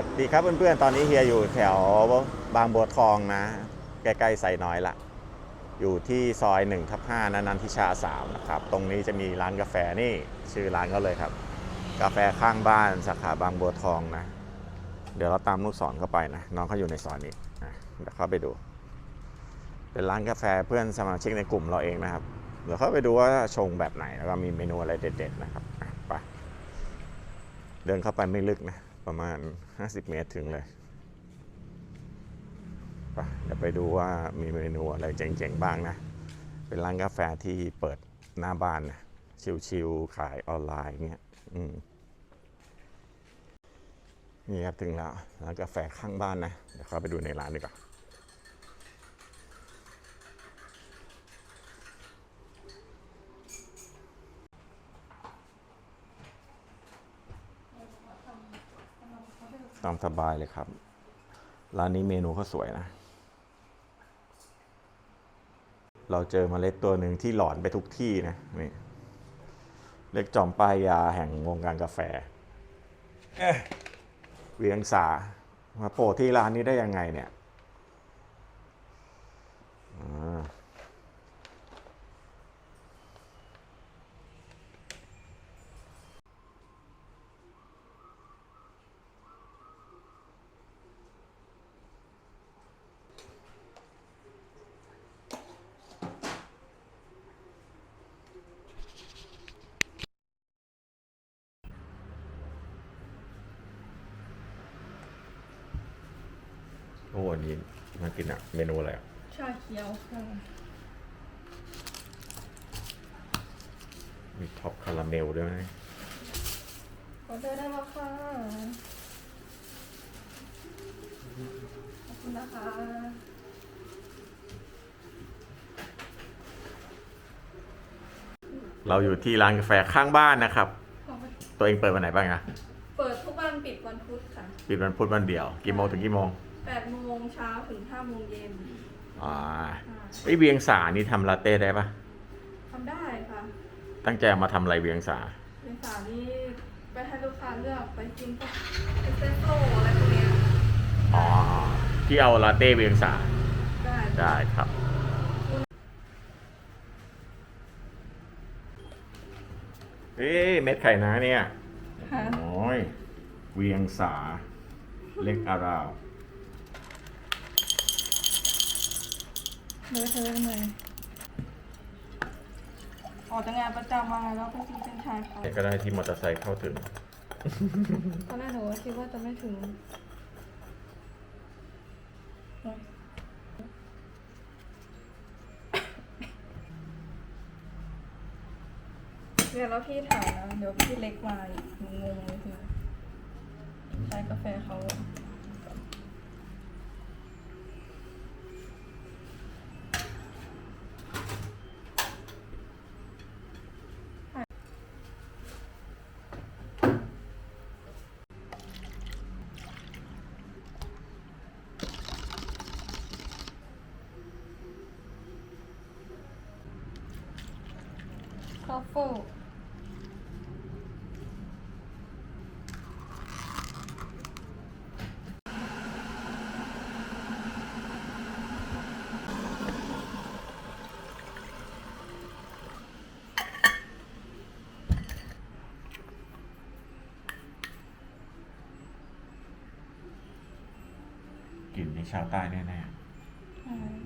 สวัสดีครับเพื่อนๆ ตอนนี้เฮียอยู่แถวบางบัวทองนะ ใกล้ๆไซน้อยละ อยู่ที่ซอย1ทับ5นะนันทิชา 3 นะครับ ตรงนี้จะมีร้านกาแฟนี่ ชื่อร้านเขาเลยครับ กาแฟข้างบ้านสาขาบางบัวทองนะ เดี๋ยวเราตามลูกศรเข้าไปนะ น้องเขาอยู่ในซอยนี้นะเดี๋ยวเข้าไปดู เป็นร้านกาแฟเพื่อนสมาชิกในกลุ่มเราเองนะครับ เดี๋ยวเข้าไปดูว่าชงแบบไหนแล้วก็มีเมนูอะไรเด็ด ๆ นะครับไปเดินเข้าไปไม่ลึกนะ ประมาณ 50 เมตรถึงเลยไปเดี๋ยวไปดูว่ามีเมนูอะไรเจ๋งๆบ้างนะ เป็นร้านกาแฟที่เปิดหน้าบ้านนะชิลๆขายออนไลน์เงี้ยนี่ครับถึงแล้วร้านกาแฟข้างบ้านนะ เดี๋ยวเข้าไปดูในร้านดีกว่าามสบายเลยครับ ร้านนี้เมนูเขาสวยนะ เราเจอเมล็ดตัวหนึ่งที่หลอนไปทุกที่นะนี่เล็กจอมป้ายยาแห่งวงการกาแฟเอ๊ะเวียงสามาโผล่ที่ร้านนี้ได้ยังไงเนี่ย โอ้อันนี้มากินอะเมนูอะไรอะชาเขียวค่ะมีท็อปคาราเมลด้วยไหมออเดอร์ได้แล้วค่ะ ขอบคุณนะคะเราอยู่ที่ร้านกาแฟข้างบ้านนะครับตัวเองเปิดวันไหนบ้างอะเปิดทุกวันปิดวันพุธค่ะ ปิดวันพุธวันเดียว กี่โมงถึงกี่โมง 8โมงเช้าถึง5โมงเย็นอ่าค่ะไอเวียงสานี่ทำลาเต้ได้ปะทำได้ค่ะตั้งใจเอามาทำอะไรเวียงสาในสานี้ไปให้ลูกค้าเลือกไปกินพวกเอสเปรสโซ่อะไรพวกเนี้ยอ๋อ ที่เอาลาเต้เวียงสา ได้ได้ครับ เอ๊ะเม็ดไข่นะเนี่ย ค่ะโอ้ยเวียงสา เล็กอาราว เลยเธอหน่อยออกจากงานประจำมาแล้วไปกินเส้นชายค่ะก็ได้ที่มอเตอร์ไซค์เข้าถึง ตอนแรกหนูก็คิดว่าจะไม่ถึงเดี๋ยวแล้วพี่ถามนะเดี๋ยวพี่เล็กมาอีกงงเลยคือใช้กาแฟเขา ทอกลิ่นในชาวใต้แน่ๆ ใช่ะ